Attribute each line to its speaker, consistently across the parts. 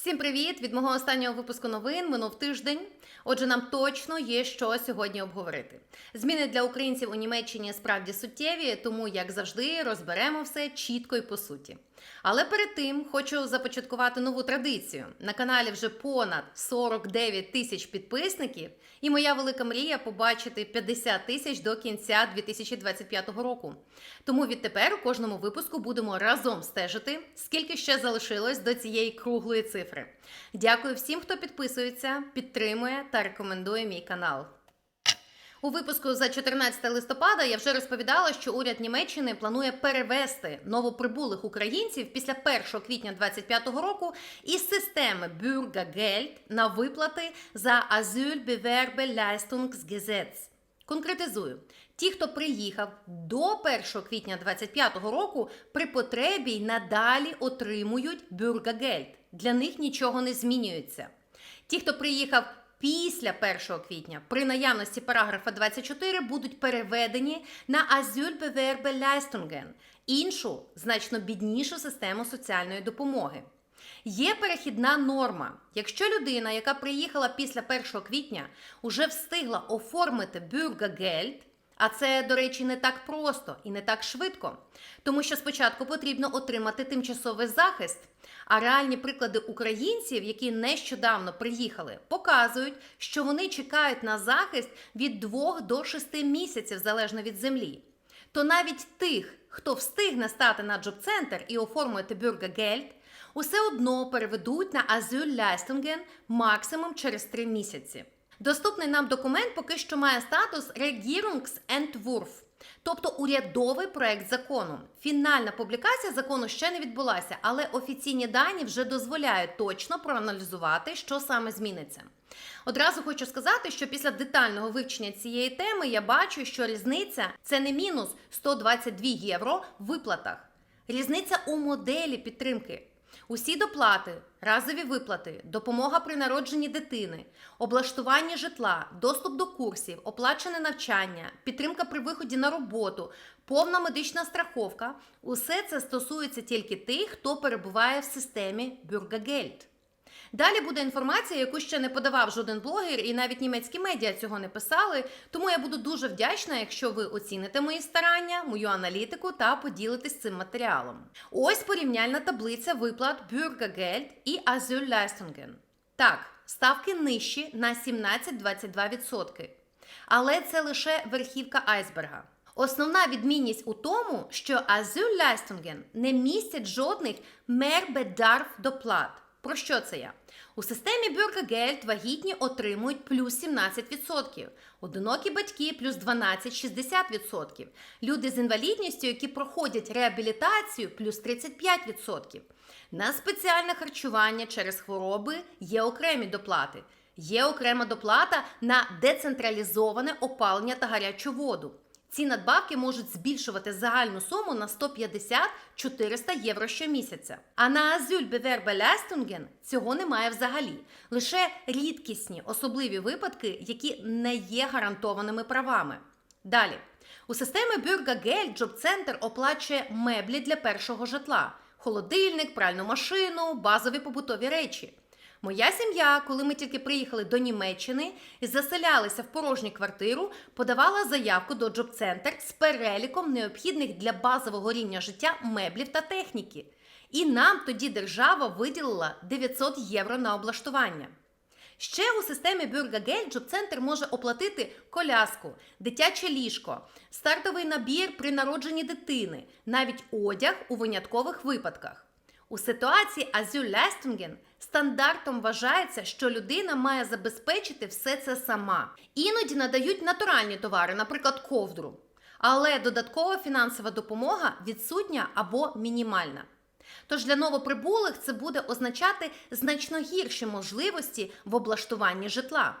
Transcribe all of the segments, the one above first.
Speaker 1: Всім привіт! Від мого останнього випуску новин минув тиждень. Отже, нам точно є що сьогодні обговорити. Зміни для українців у Німеччині справді суттєві, тому, як завжди, розберемо все чітко і по суті. Але перед тим хочу започаткувати нову традицію. На каналі вже понад 49 тисяч підписників, і моя велика мрія побачити 50 тисяч до кінця 2025 року. Тому відтепер у кожному випуску будемо разом стежити, скільки ще залишилось до цієї круглої цифри. Дякую всім, хто підписується, підтримує та рекомендує мій канал. У випуску за 14 листопада я вже розповідала, що уряд Німеччини планує перевести новоприбулих українців після 1 квітня 2025 року із системи Bürgergeld на виплати за Asylbewerberleistungsgesetz. Конкретизую: ті, хто приїхав до 1 квітня 2025 року, при потребі й надалі отримують Bürgergeld. Для них нічого не змінюється. Ті, хто приїхав після 1 квітня при наявності параграфа 24 будуть переведені на Asylbewerberleistungen – іншу, значно біднішу систему соціальної допомоги. Є перехідна норма. Якщо людина, яка приїхала після 1 квітня, уже встигла оформити Bürgergeld, а це, до речі, не так просто і не так швидко, тому що спочатку потрібно отримати тимчасовий захист. А реальні приклади українців, які нещодавно приїхали, показують, що вони чекають на захист від 2 до 6 місяців залежно від землі. То навіть тих, хто встигне стати на джоб-центр і оформити Bürgergeld, усе одно переведуть на Asylleistungen максимум через 3 місяці. Доступний нам документ поки що має статус Regierungsentwurf, тобто урядовий проект закону. Фінальна публікація закону ще не відбулася, але офіційні дані вже дозволяють точно проаналізувати, що саме зміниться. Одразу хочу сказати, що після детального вивчення цієї теми я бачу, що різниця це не мінус 122 євро в виплатах. Різниця у моделі підтримки. Усі доплати, разові виплати, допомога при народженні дитини, облаштування житла, доступ до курсів, оплачене навчання, підтримка при виході на роботу, повна медична страховка усе це стосується тільки тих, хто перебуває в системі Bürgergeld. Далі буде інформація, яку ще не подавав жоден блогер, і навіть німецькі медіа цього не писали. Тому я буду дуже вдячна, якщо ви оціните мої старання, мою аналітику та поділитесь цим матеріалом. Ось порівняльна таблиця виплат Bürgergeld і Asylleistungen. Так, ставки нижчі на 17-22%. Але це лише верхівка айсберга. Основна відмінність у тому, що Asylleistungen не містять жодних Mehrbedarf доплат. Про що це я? У системі Bürgergeld вагітні отримують плюс 17%, одинокі батьки плюс 12-60%, люди з інвалідністю, які проходять реабілітацію, плюс 35%. На спеціальне харчування через хвороби є окремі доплати. Є окрема доплата на децентралізоване опалення та гарячу воду. Ці надбавки можуть збільшувати загальну суму на 150-400 євро щомісяця. А на Азюль Asylbewerberleistungen цього немає взагалі. Лише рідкісні особливі випадки, які не є гарантованими правами. Далі. У системі Bürgergeld Джоб-центр оплачує меблі для першого житла: холодильник, пральну машину, базові побутові речі. Моя сім'я, коли ми тільки приїхали до Німеччини і заселялися в порожню квартиру, подавала заявку до Джоб-центр з переліком необхідних для базового рівня життя меблів та техніки. І нам тоді держава виділила 900 євро на облаштування. Ще у системі Bürgergeld Джоб-центр може оплатити коляску, дитяче ліжко, стартовий набір при народженні дитини, навіть одяг у виняткових випадках. У ситуації Asylleistungen стандартом вважається, що людина має забезпечити все це сама. Іноді надають натуральні товари, наприклад, ковдру. Але додаткова фінансова допомога відсутня або мінімальна. Тож для новоприбулих це буде означати значно гірші можливості в облаштуванні житла.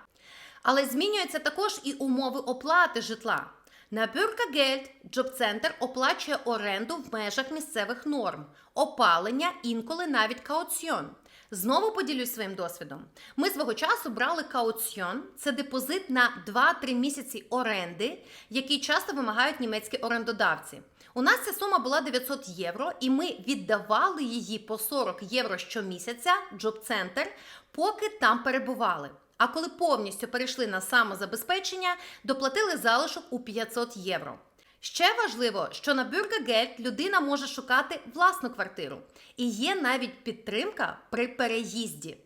Speaker 1: Але змінюються також і умови оплати житла. На Bürgergeld Джоб-центр оплачує оренду в межах місцевих норм, опалення, інколи навіть кауціон. Знову поділюсь своїм досвідом. Ми свого часу брали кауціон, це депозит на 2-3 місяці оренди, який часто вимагають німецькі орендодавці. У нас ця сума була 900 євро, і ми віддавали її по 40 євро щомісяця Джоб-центр, поки там перебували. А коли повністю перейшли на самозабезпечення, доплатили залишок у 500 євро. Ще важливо, що на Bürgergeld людина може шукати власну квартиру, і є навіть підтримка при переїзді.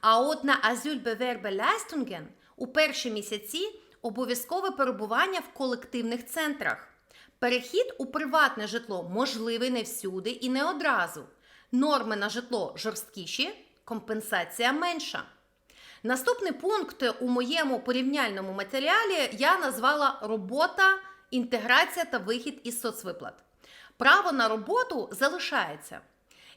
Speaker 1: А от на Asylbewerberleistungen у перші місяці обов'язкове перебування в колективних центрах. Перехід у приватне житло можливий не всюди і не одразу. Норми на житло жорсткіші, компенсація менша. Наступний пункт у моєму порівняльному матеріалі я назвала робота, інтеграція та вихід із соцвиплат. Право на роботу залишається.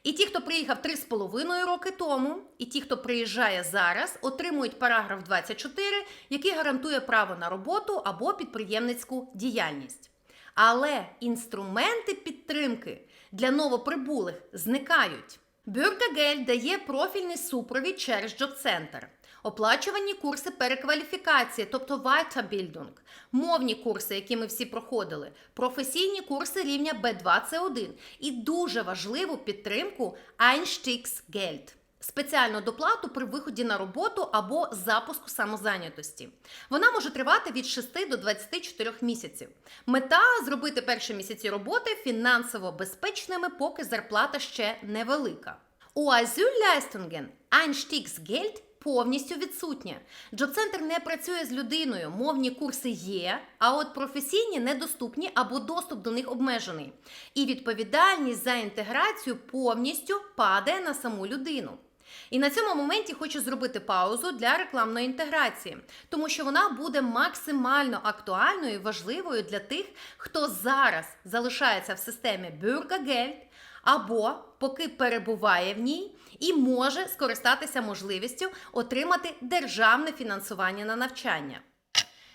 Speaker 1: І ті, хто приїхав 3,5 роки тому, і ті, хто приїжджає зараз, отримують параграф 24, який гарантує право на роботу або підприємницьку діяльність. Але інструменти підтримки для новоприбулих зникають. Бюргагель дає профільний супровід через джоб-центр, оплачувані курси перекваліфікації, тобто Weiterbildung, мовні курси, які ми всі проходили, професійні курси рівня B2C1 і дуже важливу підтримку Einstiegsgeld – спеціальну доплату при виході на роботу або запуску самозайнятості. Вона може тривати від 6 до 24 місяців. Мета зробити перші місяці роботи фінансово безпечними, поки зарплата ще невелика. У Asylleistungen Einstiegsgeld повністю відсутнє. Джоб-центр не працює з людиною, мовні курси є, а от професійні недоступні або доступ до них обмежений. І відповідальність за інтеграцію повністю падає на саму людину. І на цьому моменті хочу зробити паузу для рекламної інтеграції, тому що вона буде максимально актуальною і важливою для тих, хто зараз залишається в системі Bürgergeld або поки перебуває в ній і може скористатися можливістю отримати державне фінансування на навчання.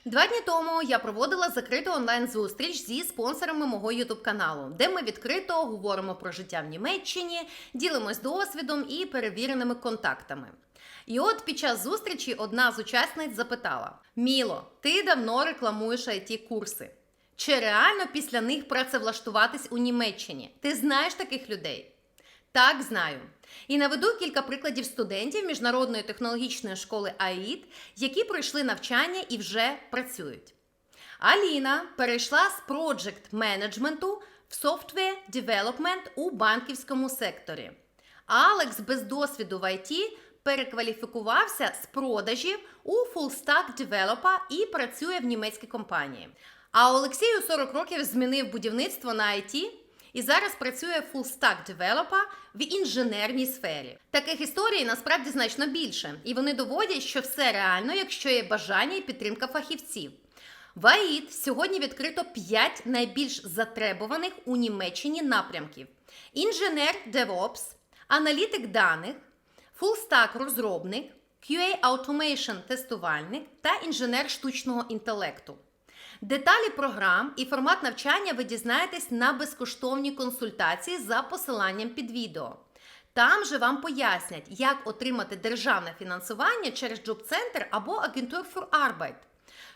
Speaker 1: Два дні тому я проводила закриту онлайн-зустріч зі спонсорами мого youtube каналу, де ми відкрито говоримо про життя в Німеччині, ділимось досвідом і перевіреними контактами. І от під час зустрічі одна з учасниць запитала: Міло, ти давно рекламуєш it курси Чи реально після них працевлаштуватись у Німеччині? Ти знаєш таких людей? Так, знаю. І наведу кілька прикладів студентів Міжнародної технологічної школи АІД, які пройшли навчання і вже працюють. Аліна перейшла з проджект менеджменту в software development у банківському секторі. Алекс без досвіду в IT перекваліфікувався з продажів у full-stack developer і працює в німецькій компанії. А Олексію 40 років змінив будівництво на IT і зараз працює full-stack developer в інженерній сфері. Таких історій насправді значно більше, і вони доводять, що все реально, якщо є бажання і підтримка фахівців. В АІД сьогодні відкрито 5 найбільш затребуваних у Німеччині напрямків: інженер DevOps, аналітик даних, фулстак розробник, QA Automation тестувальник та інженер штучного інтелекту. Деталі програм і формат навчання ви дізнаєтесь на безкоштовній консультації за посиланням під відео. Там же вам пояснять, як отримати державне фінансування через Джоб-центр або Агентур Arbeit.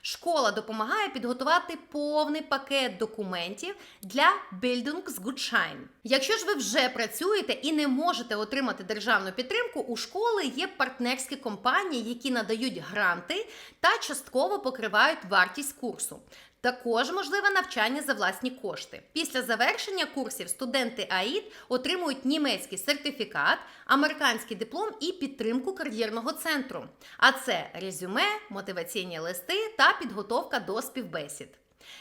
Speaker 1: Школа допомагає підготувати повний пакет документів для Bildungsgutschein. Якщо ж ви вже працюєте і не можете отримати державну підтримку, у школи є партнерські компанії, які надають гранти та частково покривають вартість курсу. Також можливе навчання за власні кошти. Після завершення курсів студенти АІД отримують німецький сертифікат, американський диплом і підтримку кар'єрного центру. А це резюме, мотиваційні листи та підготовка до співбесід.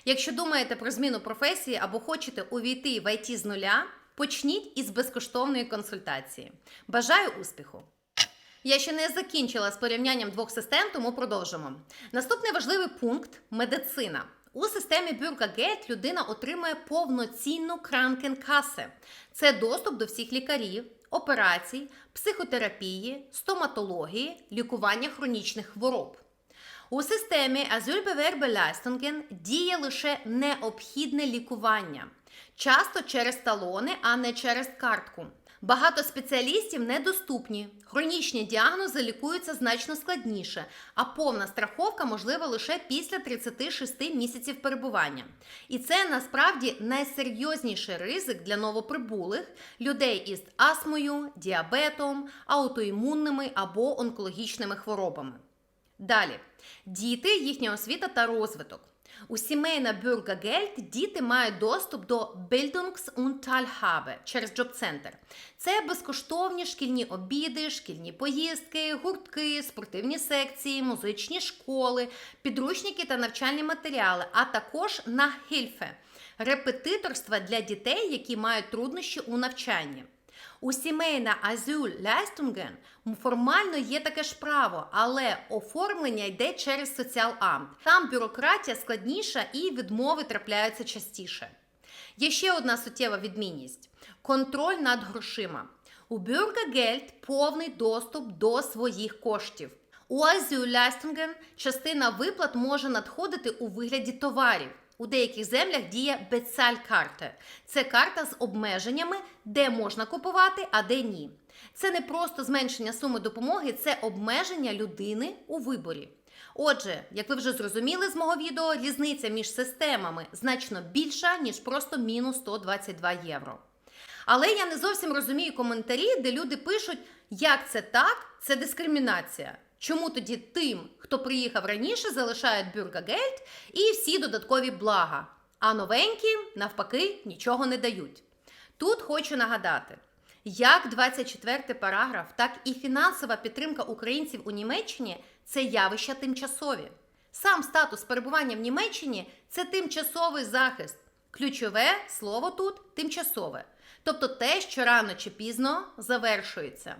Speaker 1: Якщо думаєте про зміну професії або хочете увійти в ІТ з нуля, почніть із безкоштовної консультації. Бажаю успіху! Я ще не закінчила з порівнянням двох систем, тому продовжимо. Наступний важливий пункт медицина. У системі Bürgergeld людина отримує повноцінну кранкенкасе. Це доступ до всіх лікарів, операцій, психотерапії, стоматології, лікування хронічних хвороб. У системі Asylbewerberleistungen діє лише необхідне лікування, часто через талони, а не через картку. Багато спеціалістів недоступні. Хронічні діагнози лікуються значно складніше, а повна страховка можлива лише після 36 місяців перебування. І це насправді найсерйозніший ризик для новоприбулих людей із астмою, діабетом, аутоімунними або онкологічними хворобами. Далі діти, їхня освіта та розвиток. У сімейна Bürgergeld діти мають доступ до Bildungs- und Teilhabe через Джоб-центр. Це безкоштовні шкільні обіди, шкільні поїздки, гуртки, спортивні секції, музичні школи, підручники та навчальні матеріали, а також на Хільфе репетиторства для дітей, які мають труднощі у навчанні. У сімейна Азюль Leistungen формально є таке ж право, але оформлення йде через соціаламт. Там бюрократія складніша і відмови трапляються частіше. Є ще одна суттєва відмінність: контроль над грошима. У Bürgergeld повний доступ до своїх коштів. У Азюлястинген частина виплат може надходити у вигляді товарів. У деяких землях діє Бецаль-карта. Це карта з обмеженнями, де можна купувати, а де ні. Це не просто зменшення суми допомоги, це обмеження людини у виборі. Отже, як ви вже зрозуміли з мого відео, різниця між системами значно більша, ніж просто мінус 122 євро. Але я не зовсім розумію коментарі, де люди пишуть, як це так, це дискримінація. Чому тоді тим, хто приїхав раніше, залишають бюргагельд і всі додаткові блага, а новенькі, навпаки, нічого не дають. Тут хочу нагадати, як 24 параграф, так і фінансова підтримка українців у Німеччині це явища тимчасові. Сам статус перебування в Німеччині це тимчасовий захист. Ключове слово тут тимчасове. Тобто те, що рано чи пізно завершується.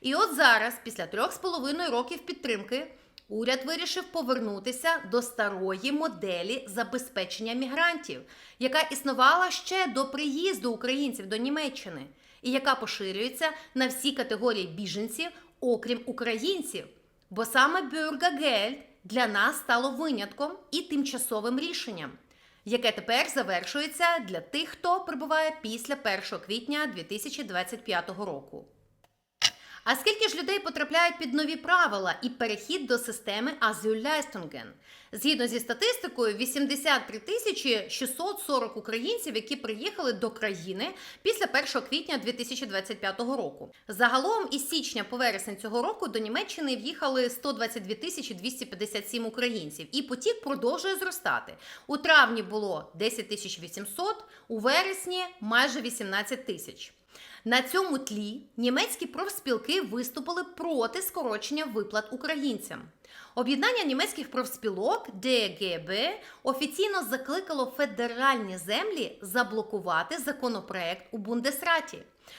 Speaker 1: І от зараз, після трьох з половиною років підтримки, уряд вирішив повернутися до старої моделі забезпечення мігрантів, яка існувала ще до приїзду українців до Німеччини, і яка поширюється на всі категорії біженців, окрім українців. Бо саме Bürgergeld для нас стало винятком і тимчасовим рішенням, яке тепер завершується для тих, хто прибуває після 1 квітня 2025 року. А скільки ж людей потрапляють під нові правила і перехід до системи Asylleistungen? Згідно зі статистикою, 83 тисячі 640 українців, які приїхали до країни після 1 квітня 2025 року. Загалом із січня по вересень цього року до Німеччини в'їхали 122 тисячі 257 українців, і потік продовжує зростати. У травні було 10 тисяч 800, у вересні майже 18 тисяч. На цьому тлі німецькі профспілки виступили проти скорочення виплат українцям. Об'єднання німецьких профспілок ДГБ офіційно закликало федеральні землі заблокувати законопроект у Бундесраті.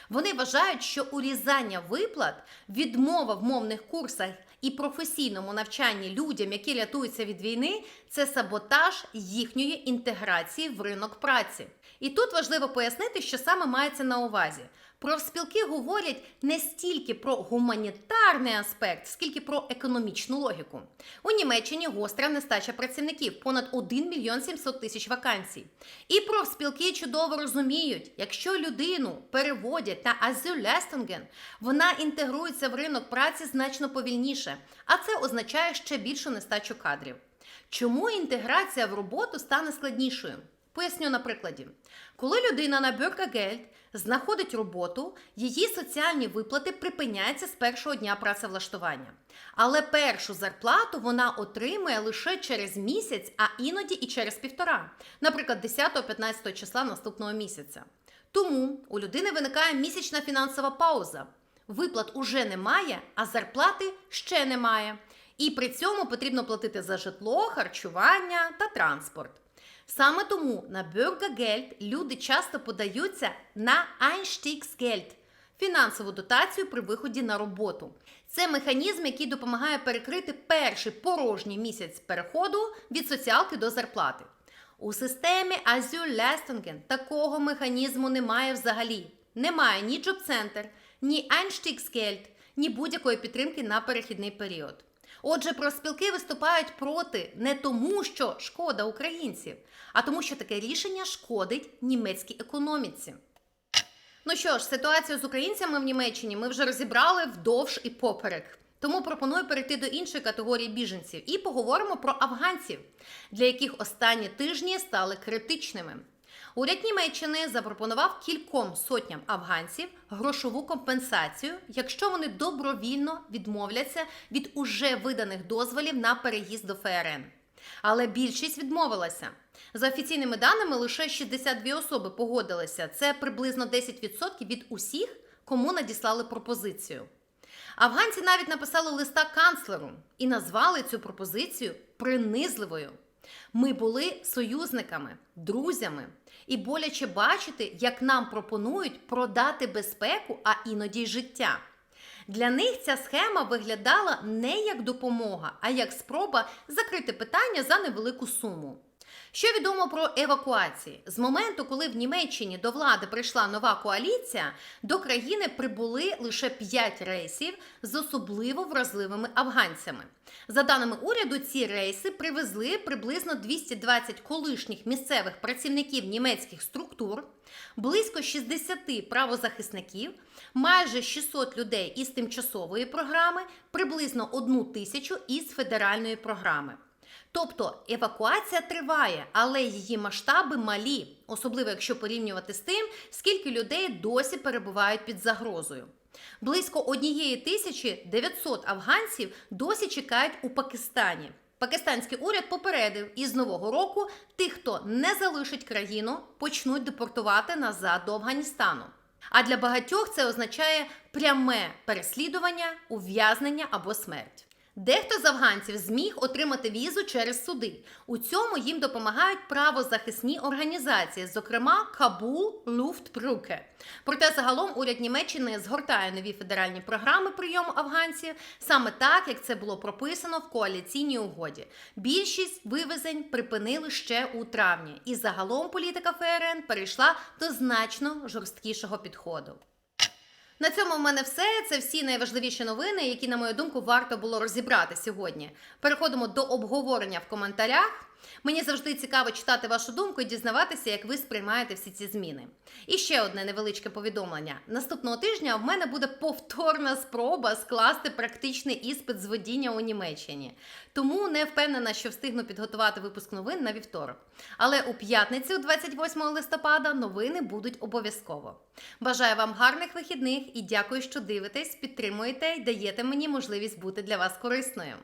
Speaker 1: Вони вважають, що урізання виплат, відмова в мовних курсах і професійному навчанні людям, які рятуються від війни, це саботаж їхньої інтеграції в ринок праці. І тут важливо пояснити, що саме мається на увазі. Профспілки говорять не стільки про гуманітарний аспект, скільки про економічну логіку. У Німеччині гостра нестача працівників, понад 1 мільйон 700 тисяч вакансій. І профспілки чудово розуміють, якщо людину переводять на азюлестинген, вона інтегрується в ринок праці значно повільніше, а це означає ще більшу нестачу кадрів. Чому інтеграція в роботу стане складнішою? Поясню на прикладі. Коли людина на Bürgergeld знаходить роботу, її соціальні виплати припиняються з першого дня працевлаштування. Але першу зарплату вона отримує лише через місяць, а іноді і через півтора, наприклад, 10-15 числа наступного місяця. Тому у людини виникає місячна фінансова пауза. Виплат уже немає, а зарплати ще немає. І при цьому потрібно платити за житло, харчування та транспорт. Саме тому на Bürgergeld люди часто подаються на Einstiegsgeld – фінансову дотацію при виході на роботу. Це механізм, який допомагає перекрити перший порожній місяць переходу від соціалки до зарплати. У системі Asylleistungen такого механізму немає взагалі. Немає ні Jobcenter, ні Einstiegsgeld, ні будь-якої підтримки на перехідний період. Отже, профспілки виступають проти не тому, що шкода українців, а тому, що таке рішення шкодить німецькій економіці. Ну що ж, ситуацію з українцями в Німеччині ми вже розібрали вдовж і поперек. Тому пропоную перейти до іншої категорії біженців і поговоримо про афганців, для яких останні тижні стали критичними. Уряд Німеччини запропонував кільком сотням афганців грошову компенсацію, якщо вони добровільно відмовляться від уже виданих дозволів на переїзд до ФРН. Але більшість відмовилася. За офіційними даними, лише 62 особи погодилися. Це приблизно 10% від усіх, кому надіслали пропозицію. Афганці навіть написали листа канцлеру і назвали цю пропозицію принизливою. Ми були союзниками, друзями, і боляче бачити, як нам пропонують продати безпеку, а іноді й життя. Для них ця схема виглядала не як допомога, а як спроба закрити питання за невелику суму. Що відомо про евакуації? З моменту, коли в Німеччині до влади прийшла нова коаліція, до країни прибули лише 5 рейсів з особливо вразливими афганцями. За даними уряду, ці рейси привезли приблизно 220 колишніх місцевих працівників німецьких структур, близько 60 правозахисників, майже 600 людей із тимчасової програми, приблизно 1 тисячу із федеральної програми. Тобто евакуація триває, але її масштаби малі, особливо якщо порівнювати з тим, скільки людей досі перебувають під загрозою. Близько однієї тисячі 900 афганців досі чекають у Пакистані. Пакистанський уряд попередив, і з нового року тих, хто не залишить країну, почнуть депортувати назад до Афганістану. А для багатьох це означає пряме переслідування, ув'язнення або смерть. Дехто з афганців зміг отримати візу через суди. У цьому їм допомагають правозахисні організації, зокрема Кабул Люфтбрюке. Проте загалом уряд Німеччини згортає нові федеральні програми прийому афганців саме так, як це було прописано в коаліційній угоді. Більшість вивезень припинили ще у травні, і загалом політика ФРН перейшла до значно жорсткішого підходу. На цьому в мене все. Це всі найважливіші новини, які, на мою думку, варто було розібрати сьогодні. Переходимо до обговорення в коментарях. Мені завжди цікаво читати вашу думку і дізнаватися, як ви сприймаєте всі ці зміни. І ще одне невеличке повідомлення: наступного тижня в мене буде повторна спроба скласти практичний іспит з водіння у Німеччині. Тому не впевнена, що встигну підготувати випуск новин на вівторок. Але у п'ятницю, 28 листопада, новини будуть обов'язково. Бажаю вам гарних вихідних і дякую, що дивитесь, підтримуєте і даєте мені можливість бути для вас корисною.